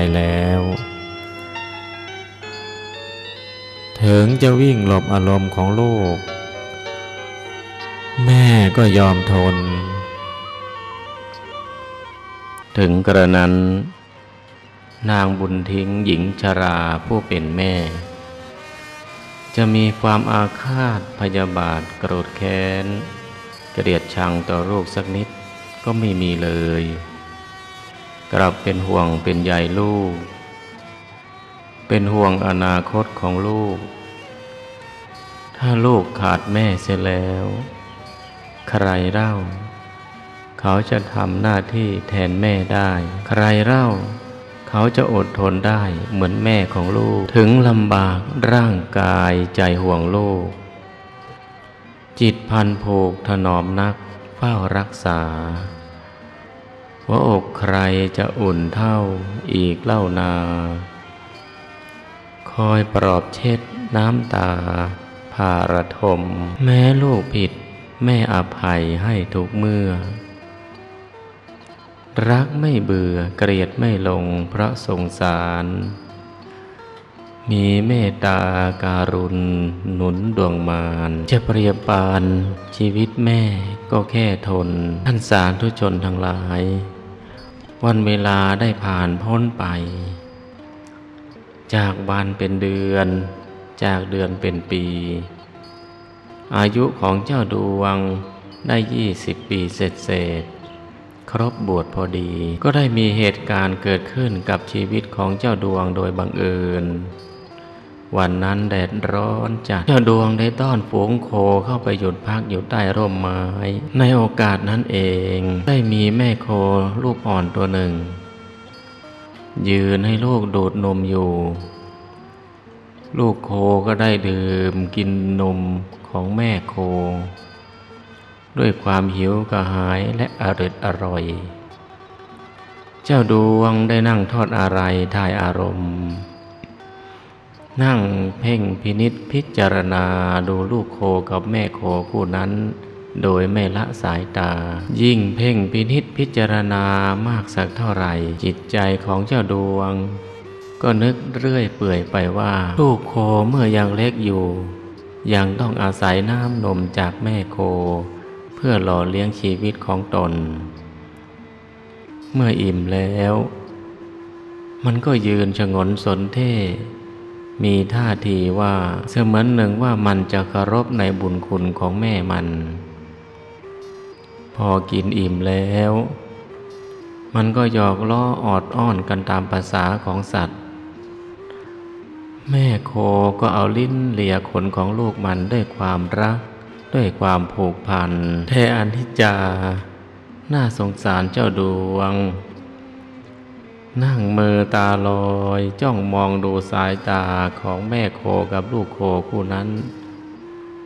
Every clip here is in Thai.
ยแล้ว ถึงจะวิ่งหลบอารมณ์ของลูก แม่ก็ยอมทน ถึงกระนั้น นางบุญทิ้งหญิงชราผู้เป็นแม่ จะมีความอาฆาตพยาบาทโกรธแค้น เกลียดชังต่อลูกสักนิดก็ไม่มีเลย กลับเป็นห่วงเป็นใยลูก เป็นห่วงอนาคตของลูก ถ้าลูกขาดแม่เสียแล้ว ใครเล่า เขาจะทำหน้าที่แทนแม่ได้ ใครเล่า เขาจะอดทนได้เหมือนแม่ของลูก ถึงลำบากร่างกายใจห่วงลูก จิตพันผูกถนอมนักเฝ้ารักษา หัวอกใครจะอุ่นเท่าอีกเล่านา คอยปลอบเช็ดน้ำตาพาระทม แม้ลูกผิดแม่อภัยให้ทุกเมื่อ รักไม่เบื่อเกลียดไม่ลงเพราะสงสาร มีเมตตาการุณหนุนดวงมารจะเปรียบปานชีวิตแม่ก็แค่ทน ท่านสาธุชนทั้งหลาย วันเวลาได้ผ่านพ้นไป จากวันเป็นเดือน จากเดือนเป็นปี อายุของเจ้าดวงได้ยี่สิบปีเสร็จเศษครบบวชพอดี ก็ได้มีเหตุการณ์เกิดขึ้นกับชีวิตของเจ้าดวงโดยบังเอิญ วันนั้นแดดร้อนจัดเจ้าดวงได้ต้อนฝูงโคเข้าไปหยุดพักอยู่ใต้ร่มไม้ ในโอกาสนั้นเอง ได้มีแม่โคลูกอ่อนตัวหนึ่ง ยืนให้ลูกดูดนมอยู่ ลูกโคก็ได้ดื่มกินนมของแม่โค ด้วยความหิวกระหายและอร่อยอร่อย เจ้าดวงได้นั่งทอดอะไรทายอารมณ์ นั่งเพ่งพินิษพิจารณาดูลูกโคกับแม่โคคู่นั้น โดยไม่ละสายตา ยิ่งเพ่งพินิษพิจารณามากสักเท่าไหร่ จิตใจของเจ้าดวง ก็นึกเรื่อยเปื่อยไปว่า ลูกโคเมื่อยังเล็กอยู่ ยังต้องอาศัยน้ำนมจากแม่โค เพื่อหล่อเลี้ยงชีวิตของตน เมื่ออิ่มแล้ว มันก็ยืนชงนสนเท่ มีท่าทีว่าเสมือนหนึ่งว่ามันจะเคารพในบุญคุณของแม่มัน พอกินอิ่มแล้ว มันก็หยอกล้อออดอ้อนกันตามภาษาของสัตว์ แม่โคก็เอาลิ้นเลียขนของลูกมันด้วยความรัก ด้วยความผูกพันแทอันทิจา น่าสงสารเจ้าดวง นั่งมือตาลอยจ้องมองดูสายตาของแม่โคกับลูกโคคู่นั้น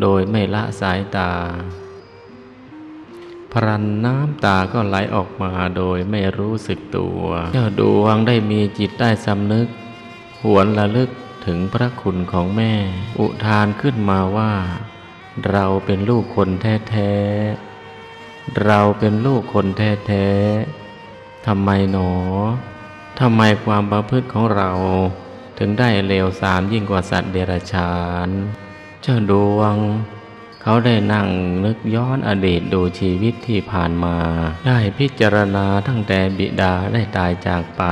โดยไม่ละสายตา พรันน้ำตาก็ไหลออกมาโดยไม่รู้สึกตัว เจ้าดวงได้มีจิตได้สำนึก หวนระลึกถึงพระคุณของแม่ อุทานขึ้นมาว่า เราเป็นลูกคนแท้ๆ เราเป็นลูกคนแท้ๆทำไมหนอ ทำไมความประพฤติของเราถึงได้เลวทรามยิ่งกว่าสัตว์เดรัจฉาน เจ้าดวง เขาได้นั่งนึกย้อนอดีตดูชีวิตที่ผ่านมา ได้พิจารณาตั้งแต่บิดาได้ตายจากไป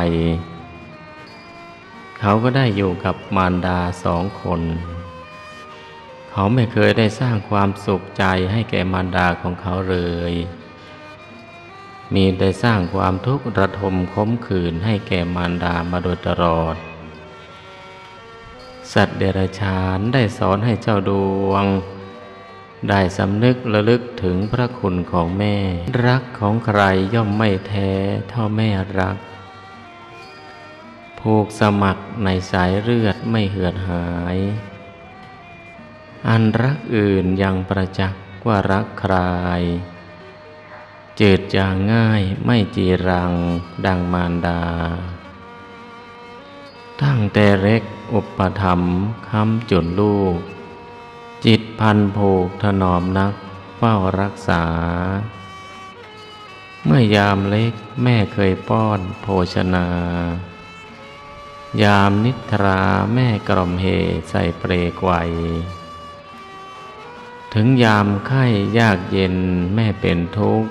เขาก็ได้อยู่กับมารดาสองคน เขาไม่เคยได้สร้างความสุขใจให้แก่มารดาของเขาเลย มีได้สร้างความทุกข์ระทมขมขื่นให้แก่มารดามาโดยตลอด สัตว์เดรัจฉานได้สอนให้เจ้าดวง ได้สำนึกระลึกถึงพระคุณของแม่ รักของใครย่อมไม่แท้เท่าแม่รัก ผูกสมัครในสายเลือดไม่เหือดหาย อันรักอื่นยังประจักษ์ว่ารักใคร จืดจางง่ายไม่จีรังดังมารดา ตั้งแต่เล็กอุปถัมค้ำจุนลูก จิตพันผูกถนอมนักเฝ้ารักษา เมื่อยามเล็กแม่เคยป้อนโภชนา ยามนิทราแม่กล่อมเหใส่เปรกไวถึงยามไข้ยากเย็นแม่เป็นทุกข์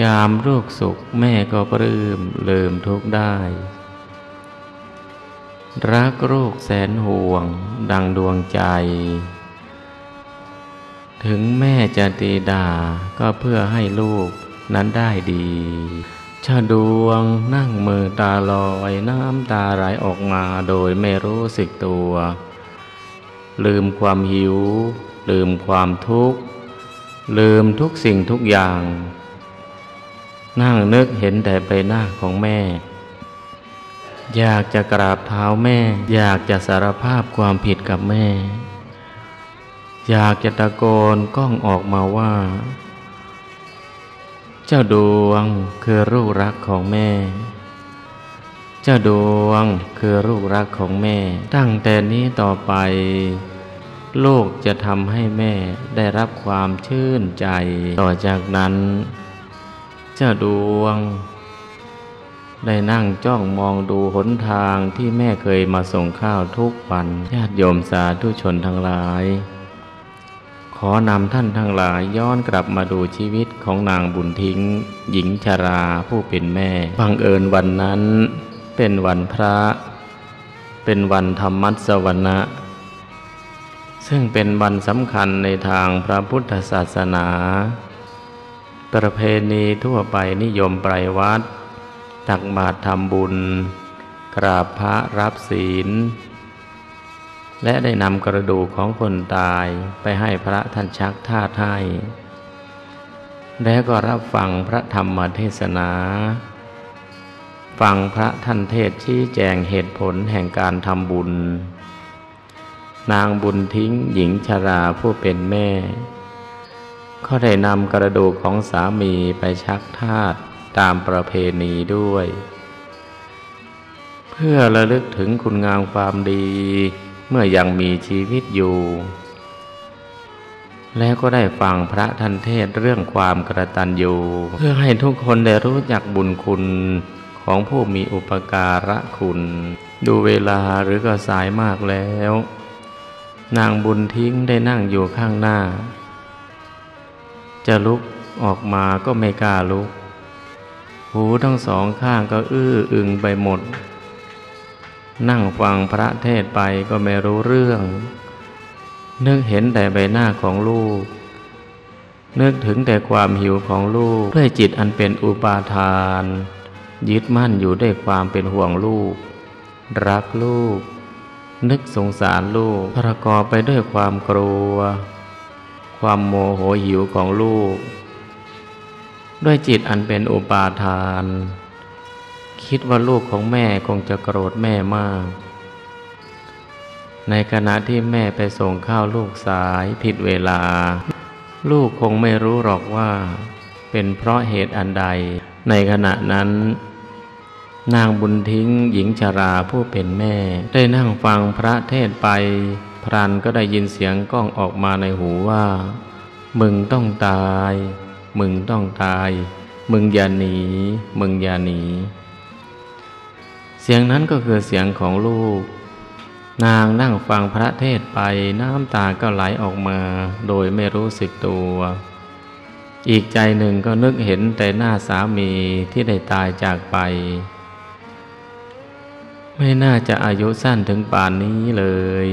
ยามลูกสุขแม่ก็ปลื้มลืมทุกได้ รักลูกแสนห่วง ดังดวงใจ ถึงแม่จะตีด่าก็เพื่อให้ลูกนั้นได้ดีชาดวงนั่งมือตาลอยน้ำตาไหลออกมาโดยไม่รู้สึกตัว ลืมความหิว ลืมความทุกข์ ลืมทุกสิ่งทุกอย่าง นั่งนึกเห็นแต่ใบหน้าของแม่ อยากจะกราบเท้าแม่ อยากจะสารภาพความผิดกับแม่ อยากจะตะโกนก้องออกมาว่า เจ้าดวงคือลูกรักของแม่ เจ้าดวงคือลูกรักของแม่ ตั้งแต่นี้ต่อไป ลูกจะทำให้แม่ได้รับความชื่นใจต่อจากนั้น เจ้าดวง ได้นั่งจ้องมองดูหนทางที่แม่เคยมาส่งข้าวทุกวันญาติโยมสาธุชนทั้งหลาย ขอนำท่านทั้งหลายย้อนกลับมาดูชีวิตของนางบุญทิ้ง หญิงชราผู้เป็นแม่บังเอิญวันนั้น เป็นวันพระ เป็นวันธรรมัสวรรณะซึ่งเป็นวันสำคัญในทางพระพุทธศาสนา ประเพณีทั่วไปนิยมไปวัด ตักบาตรทำบุญ กราบพระรับศีล และได้นำกระดูกของคนตายไปให้พระท่านชักท่าให้ แล้วก็รับฟังพระธรรมเทศนา ฟังพระท่านเทศชี้แจงเหตุผลแห่งการทำบุญ นางบุญทิ้งหญิงชราผู้เป็นแม่ ก็ได้นำกระดูกของสามีไปชักทาตตามประเพณีด้วย เพื่อระลึกถึงคุณงามความดีเมื่อยังมีชีวิตอยู่ แล้วก็ได้ฟังพระทันเทศเรื่องความกระตันยูเพื่อให้ทุกคนได้รู้จักบุญคุณของผู้มีอุปการะคุณ ดูเวลาหรือก็สายมากแล้ว นางบุญทิ้งได้นั่งอยู่ข้างหน้า จะลุกออกมาก็ไม่กล้าลุก หูทั้งสองข้างก็อื้ออึงไปหมด นั่งฟังพระเทศไปก็ไม่รู้เรื่อง นึกเห็นแต่ใบหน้าของลูก นึกถึงแต่ความหิวของลูกด้วยจิตอันเป็นอุปาทาน ยึดมั่นอยู่ด้วยความเป็นห่วงลูก รักลูก นึกสงสารลูกประกอบไปด้วยความกลัว ความโมโหหิวของลูก ด้วยจิตอันเป็นอุปาทาน คิดว่าลูกของแม่คงจะโกรธแม่มาก ในขณะที่แม่ไปส่งข้าวลูกสายผิดเวลา ลูกคงไม่รู้หรอกว่า เป็นเพราะเหตุอันใด ในขณะนั้นนางบุญทิ้งหญิงชราผู้เป็นแม่ ได้นั่งฟังพระเทศไป พรันก็ได้ยินเสียงก้องออกมาในหูว่า มึงต้องตาย มึงต้องตาย มึงอย่าหนี มึงอย่าหนี เสียงนั้นก็คือเสียงของลูก นางนั่งฟังพระเทศไปน้ำตาก็ไหลออกมาโดยไม่รู้สึกตัว อีกใจหนึ่งก็นึกเห็นแต่หน้าสามีที่ได้ตายจากไปไม่น่าจะอายุสั้นถึงป่านนี้เลย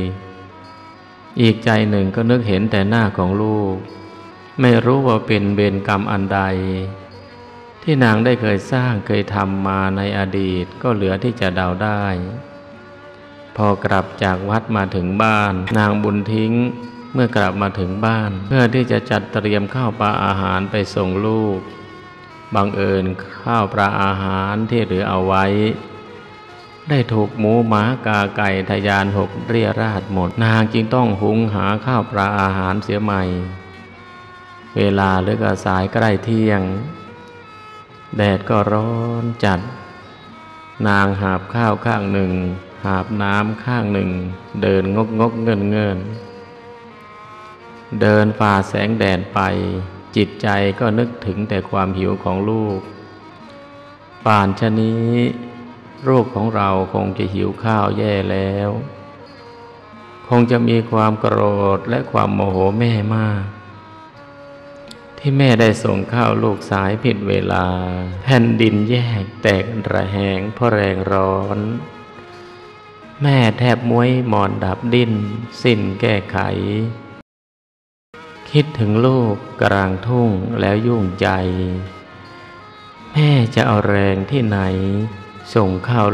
อีกใจหนึ่งก็นึกเห็นแต่หน้าของลูก ไม่รู้ว่าเป็นเบรกรรมอันใด ที่นางได้เคยสร้างเคยทำมาในอดีตก็เหลือที่จะเดาได้ พอกลับจากวัดมาถึงบ้าน นางบุญทิ้งเมื่อกลับมาถึงบ้าน เพื่อที่จะจัดเตรียมข้าวปลาอาหารไปส่งลูกบังเอิญข้าวปลาอาหารที่เหลือเอาไว้ ได้ถูกหมูหมากาไก่ทยานหกเรียราดหมด นางจึงต้องหุงหาข้าวปลาอาหารเสียใหม่ เวลาเลือกสายใกล้เที่ยง แดดก็ร้อนจัด นางหาบข้าวข้างหนึ่ง หาบน้ำข้างหนึ่ง เดินงกงกเงินเงินเดินฝ่าแสงแดดไป จิตใจก็นึกถึงแต่ความหิวของลูก ป่านชนี้ ลูกของเราคงจะหิวข้าวแย่แล้ว คงจะมีความโกรธและความโมโหแม่มาก ที่แม่ได้ส่งข้าวลูกสายผิดเวลา แผ่นดินแยกแตกระแหงเพราะแรงร้อน แม่แทบม้วยหมอนดับดิ้น สิ้นแก้ไข คิดถึงลูกกลางทุ่งแล้วยุ่งใจ แม่จะเอาแรงที่ไหน ส่งข้าว